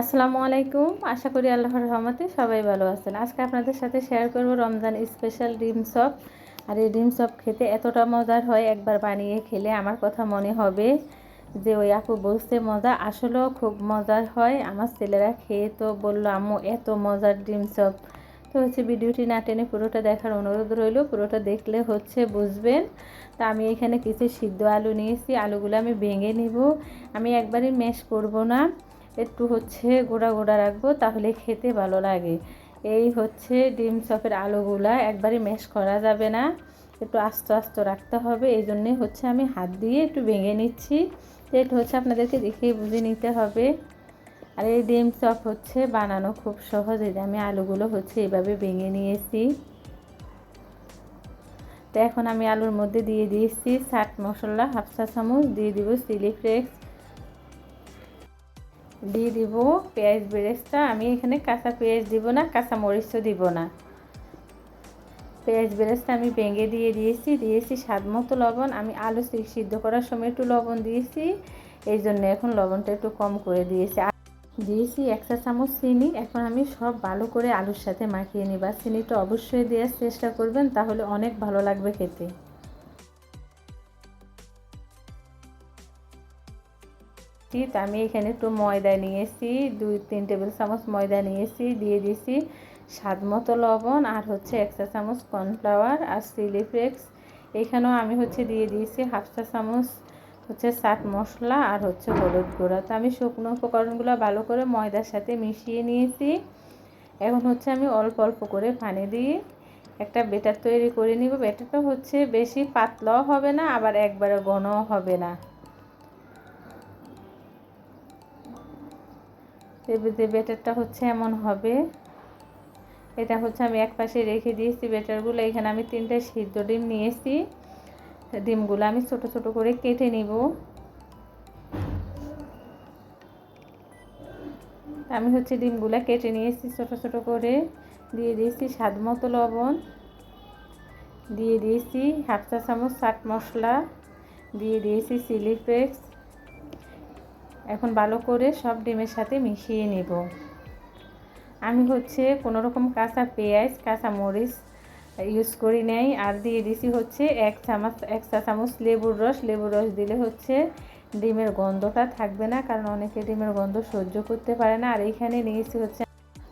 আসসালামু আলাইকুম। আশা করি আল্লাহর রহমতে সবাই ভালো আছেন। আজকে আপনাদের সাথে শেয়ার করব রমজান স্পেশাল ডিম চপ। আর এই ডিম চপ খেতে এতটা মজার হয়, একবার বানিয়ে খেলে আমার কথা মনে হবে যে ওই আপু বলছে, মজা। আসলেও খুব মজার হয়। আমার ছেলেরা খেয়ে তো বলল, আম্মু, এত মজার ডিম চপ। তো হচ্ছে ভিডিওটি না টেনে পুরোটা দেখার অনুরোধ রইল। পুরোটা দেখলে হচ্ছে বুঝবেন। তা আমি এখানে কিছু সিদ্ধ আলু নিয়েছি। আলুগুলো আমি ভেঙে নিব। আমি একবারই ম্যাশ করব না। একটু হচ্ছে গোড়া গোড়া রাখব, তাহলে খেতে ভালো লাগে। এই হচ্ছে ডিম চপের আলুগুলা, একবারে ম্যাশ করা যাবে না। একটু আস্তে আস্তে রাখতে হবে, এই জন্যে হচ্ছে আমি হাত দিয়ে একটু ভেঙে নিচ্ছি। এটা হচ্ছে আপনাদেরকে দেখেই বুঝে নিতে হবে। আর এই ডিম চপ হচ্ছে বানানো খুব সহজ, এই যে আমি আলুগুলো হচ্ছে এভাবে ভেঙে নিয়েছি। তো এখন আমি আলুর মধ্যে দিয়ে দিয়েছি, চাট মশলা, হাফ চা চামচ দিয়ে দিব চিলি ফ্লেক্স। দিয়ে দিব পেঁয়াজ বেরেস্তা। আমি এখানে কাঁচা পেঁয়াজ দিব না, কাঁচা মরিচও দিব না। পেঁয়াজ বেরেস্তা আমি ভেঙে দিয়ে দিয়েছি দিয়েছি স্বাদ মতো লবণ। আমি আলু সিদ্ধ করার সময় একটু লবণ দিয়েছি, এই জন্য এখন লবণটা একটু কম করে দিয়েছি। দিয়েছি একটা চামচ চিনি। এখন আমি সব ভালো করে আলুর সাথে মাখিয়ে নিই বা চিনিটা অবশ্যই দেওয়ার চেষ্টা করবেন, তাহলে অনেক ভালো লাগবে খেতে। তো আমি এখানে একটু ময়দা নিয়েছি, দুই, তিন টেবিল চামচ ময়দা নিয়েছি, দিয়ে দিয়েছি স্বাদ মতো লবণ আর হচ্ছে এক চা চামচ কর্নফ্লাওয়ার আর চিলি ফ্লেক্স। এখানেও আমি হচ্ছে দিয়ে দিয়েছি হাফ চা চামচ হচ্ছে চাট মশলা আর হচ্ছে হলুদ গুঁড়া। তো আমি শুকনো উপকরণগুলো ভালো করে ময়দার সাথে মিশিয়ে নিয়েছি। এখন হচ্ছে আমি অল্প অল্প করে পানি দিয়ে একটা বেটার তৈরি করে নিব। বেটারটা হচ্ছে বেশি পাতলাও হবে না, আবার একবারে ঘনও হবে না। যে বেটারটা হচ্ছে এমন হবে। এটা হচ্ছে আমি এক পাশে রেখে দিয়েছি বেটারগুলো এখানে আমি তিনটে সিদ্ধ ডিম নিয়েছি। ডিমগুলো আমি ছোট ছোট করে কেটে নিব। আমি হচ্ছে ডিমগুলো কেটে নিয়েছি ছোট ছোট করে। দিয়ে দিয়েছি স্বাদ মতো লবণ। দিয়ে দিয়েছি হাফ চা চামচ চাট মশলা। দিয়ে দিয়েছি চিলি ফ্লেক্স। এখন ভালো করে সব ডিমের সাথে মিশিয়ে নেব। আমি হচ্ছে কোনো রকম কাঁচা পেঁয়াজ, কাঁচা মরিচ ইউজ করি নেই। আর দিয়ে দিছি হচ্ছে এক চামচ, এক চা চামচ লেবুর রস। লেবুর রস দিলে হচ্ছে ডিমের গন্ধটা থাকবে না, কারণ অনেকে ডিমের গন্ধ সহ্য করতে পারে না। আর এইখানে নিয়েছি হচ্ছে,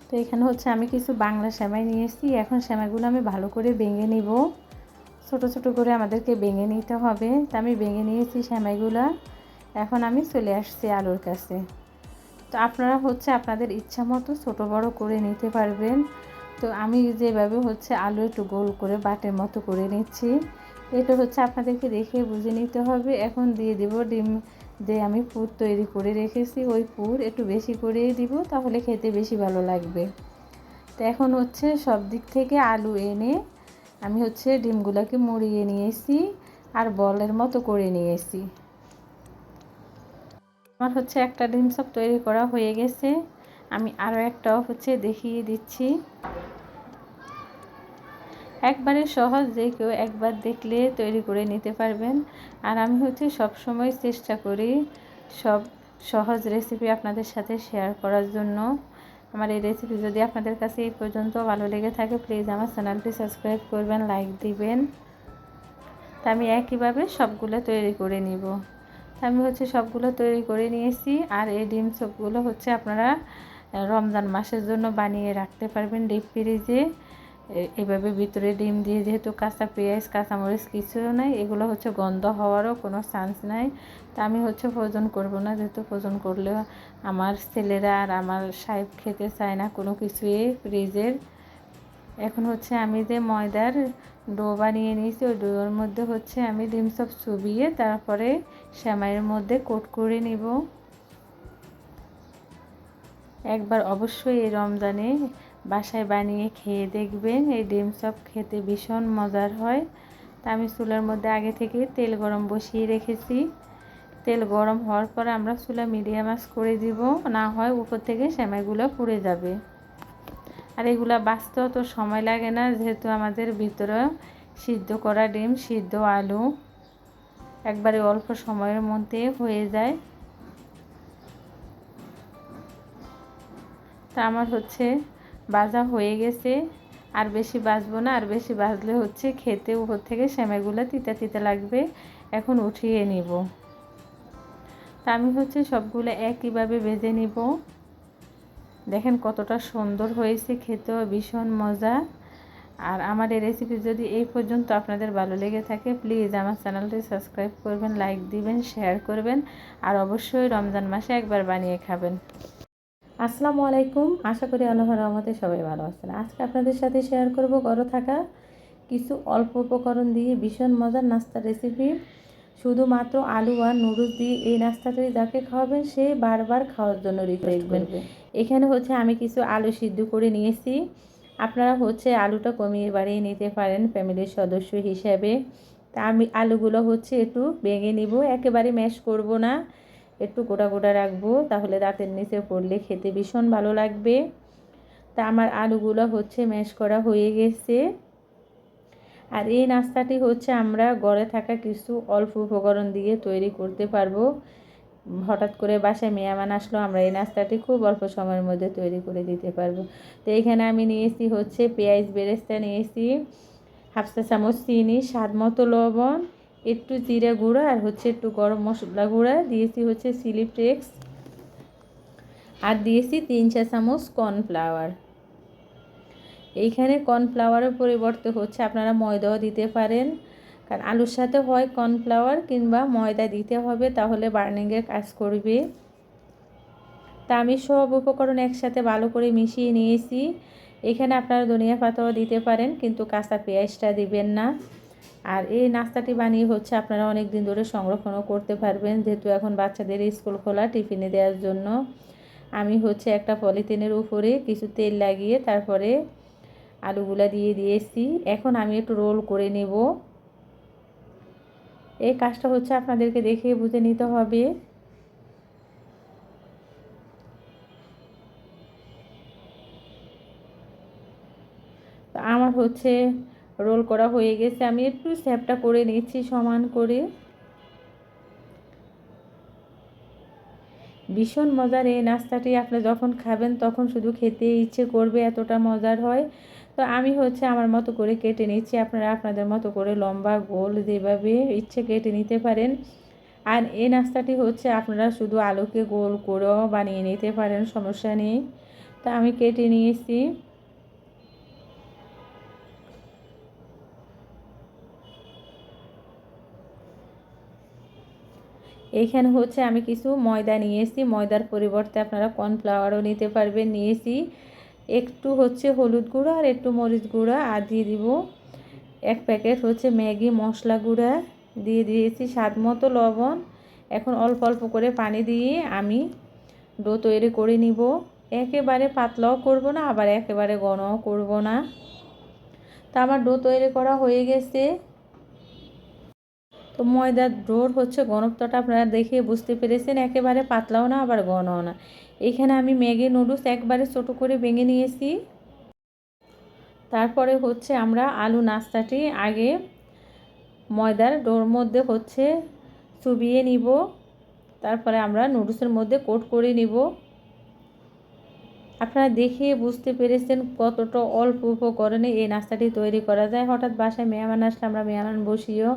তো এখানে হচ্ছে আমি কিছু বাংলা সেমাই নিয়েছি। এখন সেমাইগুলো আমি ভালো করে ভেঙে নিব। ছোট ছোট করে আমাদেরকে ভেঙে নিতে হবে। তা আমি ভেঙে নিয়েছি সেমাইগুলা। এখন আমি চলে আসছি আলুর কাছে। তো আপনারা হচ্ছে আপনাদের ইচ্ছা মতো ছোটো বড়ো করে নিতে পারবেন। তো আমি যেভাবে হচ্ছে আলু একটু গোল করে বাটের মতো করে নিচ্ছি। এটা হচ্ছে আপনাদেরকে দেখে বুঝে নিতে হবে। এখন দিয়ে দিব ডিম যে আমি পুর তৈরি করে রেখেছি। ওই পুর একটু বেশি করেই দিব, তাহলে খেতে বেশি ভালো লাগবে। তো এখন হচ্ছে সব দিক থেকে আলু এনে আমি হচ্ছে ডিমগুলোকে মুড়িয়ে নিয়েছি আর বলের মতো করে নিয়েছি। আমার হচ্ছে একটা ডিম সব তৈরি করা হয়ে গেছে। আমি আরও একটাও হচ্ছে দেখিয়ে দিচ্ছি। একবারে সহজ যে কেউ একবার দেখলে তৈরি করে নিতে পারবেন। আর আমি হচ্ছে সব সময় চেষ্টা করি সব সহজ রেসিপি আপনাদের সাথে শেয়ার করার জন্য। আমার এই রেসিপি যদি আপনাদের কাছে এই পর্যন্ত ভালো লেগে থাকে প্লিজ আমার চ্যানেলটি সাবস্ক্রাইব করবেন লাইক দিবেন। তা আমি একইভাবে সবগুলো তৈরি করে নিব। আমি হচ্ছে সবগুলো তৈরি করে নিয়েছি। আর এই ডিম সবগুলো হচ্ছে আপনারা রমজান মাসের জন্য বানিয়ে রাখতে পারবেন ডিপ ফ্রিজে। এভাবে ভিতরে ডিম দিয়ে যেহেতু কাঁচা পেঁয়াজ, কাঁচামরিচ কিছু নাই, এগুলো হচ্ছে গন্ধ হওয়ারও কোনো চান্স নাই। তা আমি হচ্ছে ভোজন করব না, যেহেতু ভোজন করলে আমার ছেলেরা আর আমার সাহেব খেতে চায় না কোনো কিছুই ফ্রিজের। এখন হচ্ছে আমি যে ময়দার ডো বানিয়ে নিয়েছি, ওই ডোর মধ্যে হচ্ছে আমি ডিম সব চুবিয়ে তারপরে শ্যামাইয়ের মধ্যে কোট করে নিব। একবার অবশ্যই এই রমজানে বাসায় বানিয়ে খেয়ে দেখবেন, এই ডিম সব খেতে ভীষণ মজার হয়। তা আমি চুলার মধ্যে আগে থেকে তেল গরম বসিয়ে রেখেছি। তেল গরম হওয়ার পরে আমরা চুলা মিডিয়াম আস করে দিব, না হয় উপর থেকে শ্যামাইগুলো পুড়ে যাবে। আর এগুলা বাঁচতেও তো সময় লাগে না, যেহেতু আমাদের ভিতরে সিদ্ধ করা ডিম, সিদ্ধ আলু একবারে অল্প সময়ের মধ্যে হয়ে যায়। তা আমার হচ্ছে বাজা হয়ে গেছে, আর বেশি বাজবো না, আর বেশি বাজলে হচ্ছে খেতে উপর থেকে সেমাইগুলো তিতা তিতা লাগবে, এখন উঠিয়ে নিব। তা আমি হচ্ছে সবগুলো একইভাবে ভেজে নিব। দেখেন কতটা সুন্দর হয়েছে, খেতেও ভীষণ মজা। আর আমার এই রেসিপি যদি এই পর্যন্ত আপনাদের ভালো লেগে থাকে প্লিজ আমার চ্যানেলটি সাবস্ক্রাইব করবেন লাইক দিবেন শেয়ার করবেন, আর অবশ্যই রমজান মাসে একবার বানিয়ে খাবেন। আসসালামু আলাইকুম, আশা করি আল্লাহর রহমতে সবাই ভালো আছেন। আজকে আপনাদের সাথে শেয়ার করব ঘরে থাকা কিছু অল্প উপকরণ দিয়ে ভীষণ মজার নাস্তার রেসিপি শুধুমাত্র আলু আর নুডলস দিয়ে এই নাস্তাটি যাকে খাওয়াবেন সে বারবার খাওয়ার জন্য রিকোয়েস্ট করবে। এখানে হচ্ছে আমি কিছু আলু সিদ্ধ করে নিয়েছি। আপনারা হচ্ছে আলুটা কমিয়ে বাড়িয়ে নিতে পারেন ফ্যামিলির সদস্য হিসেবে। তা আমি আলুগুলো হচ্ছে একটু ভেঙে নিব একেবারে ম্যাশ করব না। একটু গোটা গোটা রাখব তাহলে দাঁতের নিচে পড়লে খেতে ভীষণ ভালো লাগবে। তা আমার আলুগুলো হচ্ছে ম্যাশ করা হয়ে গেছে। আর এই নাস্তাটি হচ্ছে আমরা গড়ে থাকা কিছু অল্প উপকরণ দিয়ে তৈরি করতে পারব। হঠাৎ করে বাসায় মেয়ামান আসলো, আমরা এই নাস্তাটি খুব অল্প সময়ের মধ্যে তৈরি করে দিতে পারব। তো এখানে আমি নিয়েছি হচ্ছে পেঁয়াজ বেরেস্তা নিয়েছি হাফসা চামচ চিনি, স্বাদ মতো লবণ, একটু জিরা গুঁড়া আর হচ্ছে একটু গরম মশলা গুঁড়া, দিয়েছি হচ্ছে চিলি ফ্লেক্স, আর দিয়েছি তিন চা চামচ কর্নফ্লাওয়ার। এইখানে কর্নফ্লাওয়ারের পরিবর্তে হচ্ছে, আপনারা ময়দাও দিতে পারেন। কারণ আলুর সাথে হয় কর্নফ্লাওয়ার কিংবা ময়দা দিতে হবে, তাহলে বার্নিংয়ের কাজ করবে। তা আমি সব উপকরণ একসাথে ভালো করে মিশিয়ে নিয়েছি। এখানে আপনারা ধনিয়া পাতাও দিতে পারেন, কিন্তু কাঁচা পেঁয়াজটা দিবেন না। আর এই নাস্তাটি বানিয়ে হচ্ছে আপনারা অনেক দিন ধরে সংরক্ষণও করতে পারবেন, যেহেতু এখন বাচ্চাদের স্কুল খোলা টিফিনে দেওয়ার জন্য। আমি হচ্ছে একটা পলিথিনের উপরে কিছু তেল লাগিয়ে তারপরে আলুগুলা দিয়ে দিয়েছি। এখন আমি একটু রোল করে নেব। এই কাজটা হচ্ছে আপনাদেরকে দেখে বুঝে নিতে হবে। আমার হচ্ছে রোল করা হয়ে গেছে। আমি একটু স্যাপটা করে নিচ্ছি সমান করে। ভীষণ মজার এই নাস্তাটি। আপনি যখন খাবেন তখন শুধু খেতে ইচ্ছে করবে, এতটা মজার হয়। তো আমি হচ্ছে আমার মতো করে কেটে নিচ্ছি। আপনারা আপনাদের মতো করে লম্বা, গোল যেভাবে ইচ্ছে কেটে নিতে পারেন। আর এই নাস্তাটি হচ্ছে আপনারা শুধু আলুকে গোল করেও বানিয়ে নিতে পারেন, সমস্যা নেই। তা আমি কেটে নিয়েছি। এইখানে হচ্ছে আমি কিছু ময়দা নিয়েছি। ময়দার পরিবর্তে আপনারা কর্নফ্লাওয়ারও নিতে পারবেন। নিয়েছি। একটু হচ্ছে হলুদ গুঁড়ো আর একটু মরিচ গুঁড়া, আর দিয়ে দিব এক প্যাকেট হচ্ছে ম্যাগি মশলা গুঁড়া। দিয়ে দিয়েছি স্বাদ মতো লবণ। এখন অল্প অল্প করে পানি দিয়ে আমি ডো তৈরি করে নিব। একেবারে পাতলাও করব না, আবার একেবারে ঘনও করব না। তা আমার ডো তৈরি করা হয়ে গেছে। তো ময়দার ডোর হচ্ছে ঘনত্বটা আপনারা দেখে বুঝতে পেরেছেন, একেবারে পাতলাও না, আবার ঘনও না। এখানে আমি ম্যাগি নুডলস একবারে ছোটো করে ভেঙে নিয়েছি। তারপরে হচ্ছে আমরা আলু নাস্তাটি আগে ময়দার ডোর মধ্যে হচ্ছে চুবিয়ে নিব। তারপরে আমরা নুডলসের মধ্যে কোট করে নিব। আপনারা দেখে বুঝতে পেরেছেন কতটা অল্প উপকরণে এই নাস্তাটি তৈরি করা যায়। হঠাৎ বাসায় মেহমান আসলে আমরা মেহমান বসিয়েও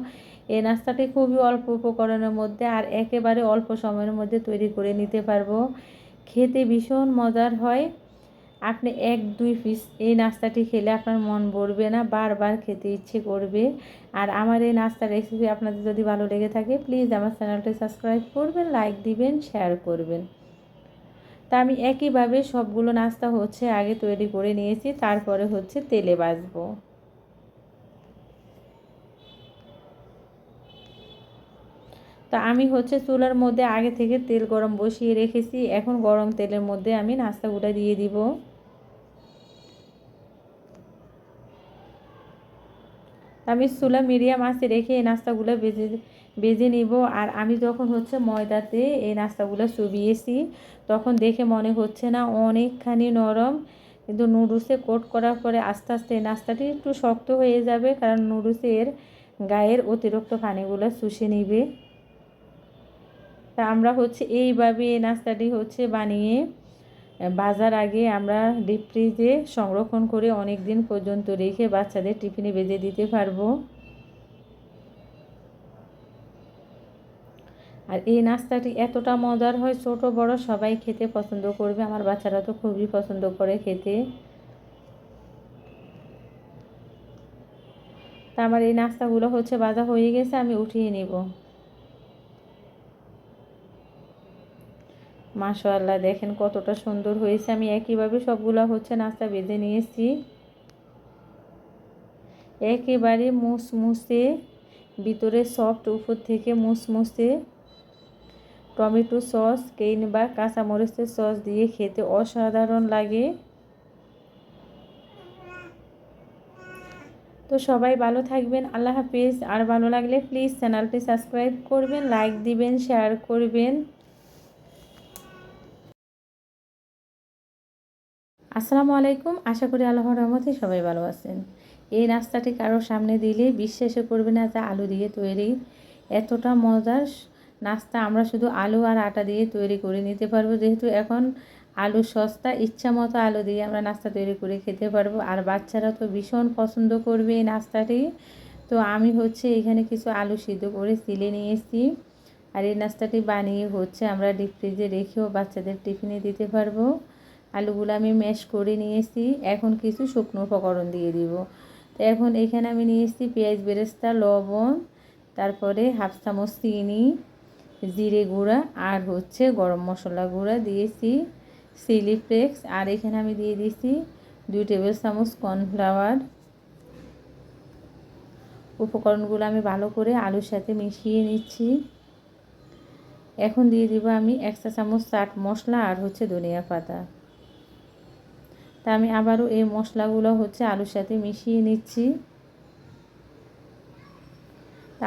এই নাস্তাটি খুবই অল্প উপকরণের মধ্যে আর একেবারে অল্প সময়ের মধ্যে তৈরি করে নিতে পারব। খেতে ভীষণ মজার হয়। আপনি এক, দুই পিস এই নাস্তাটি খেলে আপনার মন ভরবে না, বারবার খেতে ইচ্ছে করবে। আর আমার এই নাস্তার রেসিপি আপনাদের যদি ভালো লেগে থাকে প্লিজ আমার চ্যানেলটি সাবস্ক্রাইব করবেন লাইক দিবেন শেয়ার করবেন। তা আমি একইভাবে সবগুলো নাস্তা হচ্ছে আগে তৈরি করে নিয়েছি, তারপরে হচ্ছে তেলে বাজবো তা আমি হচ্ছে চুলার মধ্যে আগে থেকে তেল গরম বসিয়ে রেখেছি। এখন গরম তেলের মধ্যে আমি নাস্তাগুলো দিয়ে দিব। আমি চুলা মিডিয়াম আঁচে রেখে এই নাস্তাগুলো বেজে বেজে নিব। আর আমি যখন হচ্ছে ময়দাতে এই নাস্তাগুলো চুবিয়েছি, তখন দেখে মনে হচ্ছে না অনেকখানি নরম। কিন্তু নুডলসে কোট করার পরে আস্তে আস্তে এই নাস্তাটি একটু শক্ত হয়ে যাবে, কারণ নুডলসের গায়ের অতিরিক্ত পানিগুলো শুষে নিবে। তা আমরা হচ্ছে এইভাবে এই নাস্তাটি হচ্ছে বানিয়ে বাজার আগে আমরা ডিপ ফ্রিজে সংরক্ষণ করে অনেক দিন পর্যন্ত রেখে বাচ্চাদের টিফিনে বেঁধে দিতে পারব। আর এই নাস্তাটি এতটা মজার হয়, ছোট, বড়, সবাই খেতে পছন্দ করবে। আমার বাচ্চারা তো খুবই পছন্দ করে খেতে। তা আমার এই নাস্তাগুলো হচ্ছে বাজা হয়ে গেছে, আমি উঠিয়ে নেব। মাশাল্লাহ দেখেন কতটা সুন্দর হয়েছে। আমি একইভাবে সবগুলো হচ্ছে নাস্তা বেঁধে নিয়েছি একেবারে মুসমুসে, ভিতরে সফট উপর থেকে মুসমুসে টমেটো সস কেইন বা কাঁচামরিচের সস দিয়ে খেতে অসাধারণ লাগে। তো সবাই ভালো থাকবেন, আল্লাহ হাফিজ। আর ভালো লাগলে প্লিজ চ্যানেলটি সাবস্ক্রাইব করবেন লাইক দিবেন শেয়ার করবেন। আসসালামু আলাইকুম। আশা করি আল্লাহর রহমতে সবাই ভালো আছেন। এই নাস্তাটি কারোর সামনে দিলে বিশ্বাসে করবে না যা আলু দিয়ে তৈরি এতটা মজার নাস্তা। আমরা শুধু আলু আর আটা দিয়ে তৈরি করে নিতে পারব। যেহেতু এখন আলু সস্তা, ইচ্ছা মতো আলু দিয়ে আমরা নাস্তা তৈরি করে খেতে পারব। আর বাচ্চারা তো ভীষণ পছন্দ করবে এই নাস্তাটি। তো আমি হচ্ছে এখানে কিছু আলু সিদ্ধ করে সিলে নিয়েছি আর এই নাস্তাটি বানিয়ে হচ্ছে আমরা ডিপ ফ্রিজে রেখেও বাচ্চাদের টিফিনে দিতে পারব। আলুগুলো আমি ম্যাশ করে নিয়েছি। এখন কিছু শুকনো উপকরণ দিয়ে দিব। তো এখন এখানে আমি নিয়েছি পেঁয়াজ, বেরেস্তা, লবণ, তারপরে হাফ চামচ চিনি, জিরে গুঁড়া আর হচ্ছে গরম মশলা গুঁড়া দিয়েছি চিলি ফ্লেক্স আর এখানে আমি দিয়ে দিয়েছি দুই টেবিল চামচ কর্নফ্লাওয়ার উপকরণগুলো আমি ভালো করে আলুর সাথে মিশিয়ে নিচ্ছি। এখন দিয়ে দিব আমি একশো চামচ চাট মশলা আর হচ্ছে ধনিয়া পাতা। তা আমি আবারও এই মশলাগুলো হচ্ছে আলুর সাথে মিশিয়ে নিচ্ছি।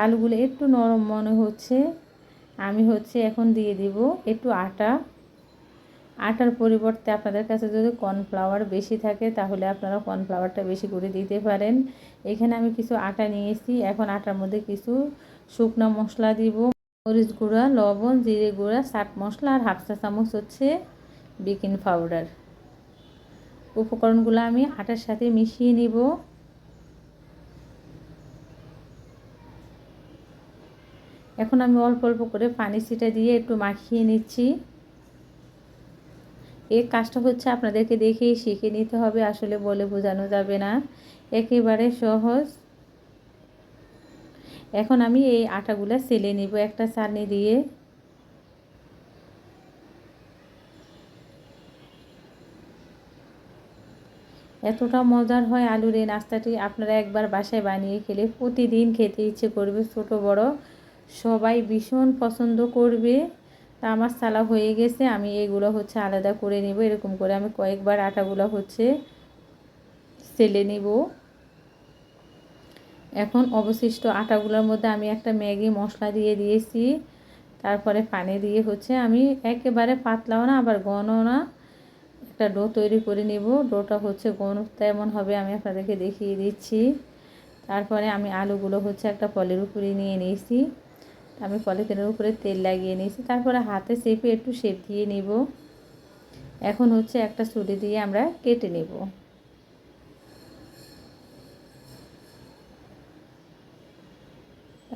আলুগুলো একটু নরম মনে হচ্ছে। আমি হচ্ছে এখন দিয়ে দিব একটু আটা। আটার পরিবর্তে আপনাদের কাছে যদি কর্নফ্লাওয়ার বেশি থাকে তাহলে আপনারা কর্নফ্লাওয়ারটা বেশি করে দিতে পারেন। এখানে আমি কিছু আটা নিয়েছি। এখন আটার মধ্যে কিছু শুকনো মশলা দিব। মরিচ গুঁড়া, লবণ, জিরে গুঁড়া, চাট মশলা আর হাফ চা চামচ হচ্ছে বেকিং পাউডার। উপকরণগুলো আমি আটার সাথে মিশিয়ে নিব। এখন আমি অল্প অল্প করে পানি ছিটা দিয়ে একটু মাখিয়ে নিচ্ছি। এই কাজটা হচ্ছে আপনাদেরকে দেখেই শিখে নিতে হবে, আসলে বলে বোঝানো যাবে না। একেবারে সহজ। এখন আমি এই আটাগুলো সেলে নিব একটা চাটনি দিয়ে। এতটা মজার হয় আলুর এই নাস্তাটি। আপনারা একবার বাসায় বানিয়ে খেলে প্রতিদিন খেতে ইচ্ছে করবে। ছোট, বড় সবাই ভীষণ পছন্দ করবে। তা আমার সালা হয়ে গেছে। আমি এগুলো হচ্ছে আলাদা করে নিব। এরকম করে আমি কয়েকবার আটাগুলো হচ্ছে সেলে নিব। এখন অবশিষ্ট আটাগুলোর মধ্যে আমি একটা ম্যাগি মশলা দিয়ে দিয়েছি। তারপরে পানি দিয়ে হচ্ছে আমি একেবারে পাতলাও না, আবার ঘনও না। একটা ডো তৈরি করে নিব। ডোটা হচ্ছে ঘন, তেমন হবে আমি আপনাদেরকে দেখিয়ে দিচ্ছি। তারপরে আমি আলুগুলো হচ্ছে একটা পলের উপরে নিয়ে নিয়েছি। আমি পলিথিনের উপরে তেল লাগিয়ে নিয়েছি। তারপরে হাতে চেপে একটু শেপ দিয়ে নিব। এখন হচ্ছে একটা ছুরি দিয়ে আমরা কেটে নেব।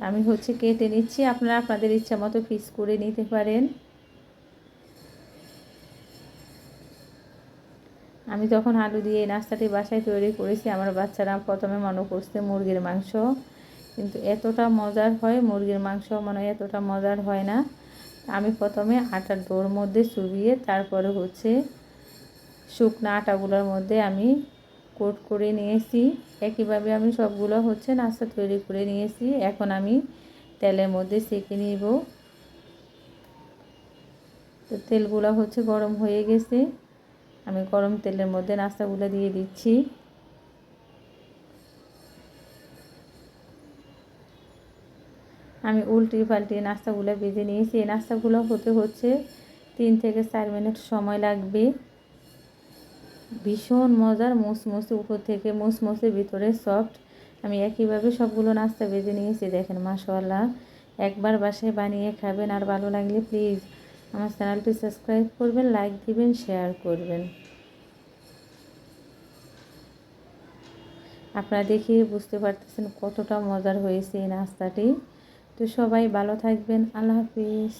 আমি হচ্ছে কেটে নিচ্ছি। আপনারা আপনাদের ইচ্ছা মতো পিস করে নিতে পারেন। আমি তখন আলু দিয়ে নাস্তাটি বাসায় তৈরি করেছি। আমার বাচ্চারা প্রথমে মনে করছে মুরগির মাংস, কিন্তু এতটা মজার হয় মুরগির মাংস মনে হয় এতটা মজার হয় না। আমি প্রথমে আটার ডোর মধ্যে চুবিয়ে তারপরে হচ্ছে শুকনো আটাগুলোর মধ্যে আমি কোট করে নিয়েছি। একইভাবে আমি সবগুলো হচ্ছে নাস্তা তৈরি করে নিয়েছি। এখন আমি তেলের মধ্যে সেঁকে নিব। তো তেলগুলো হচ্ছে গরম হয়ে গেছে। আমি গরম তেলের মধ্যে নাস্তাগুলো দিয়ে দিচ্ছি। আমি উল্টি পাল্টি নাস্তাগুলো বেজে নিয়েছি। এই নাস্তাগুলো হতে হচ্ছে তিন থেকে চার মিনিট সময় লাগবে। ভীষণ মজার মুসমুসে উপর থেকে মুসমুসে ভিতরে সফট আমি একইভাবে সবগুলো নাস্তা বেজে নিয়েছি, দেখেন মাশাল্লাহ একবার বাসায় বানিয়ে খাবেন আর ভালো লাগলে প্লিজ আমার চ্যানেলটি সাবস্ক্রাইব করবেন, লাইক দিবেন, শেয়ার করবেন। আপনারা দেখে বুঝতে পারতেছেন কতটা মজার হয়েছে এই নাস্তাটি। তো সবাই ভালো থাকবেন, আল্লাহ হাফিজ।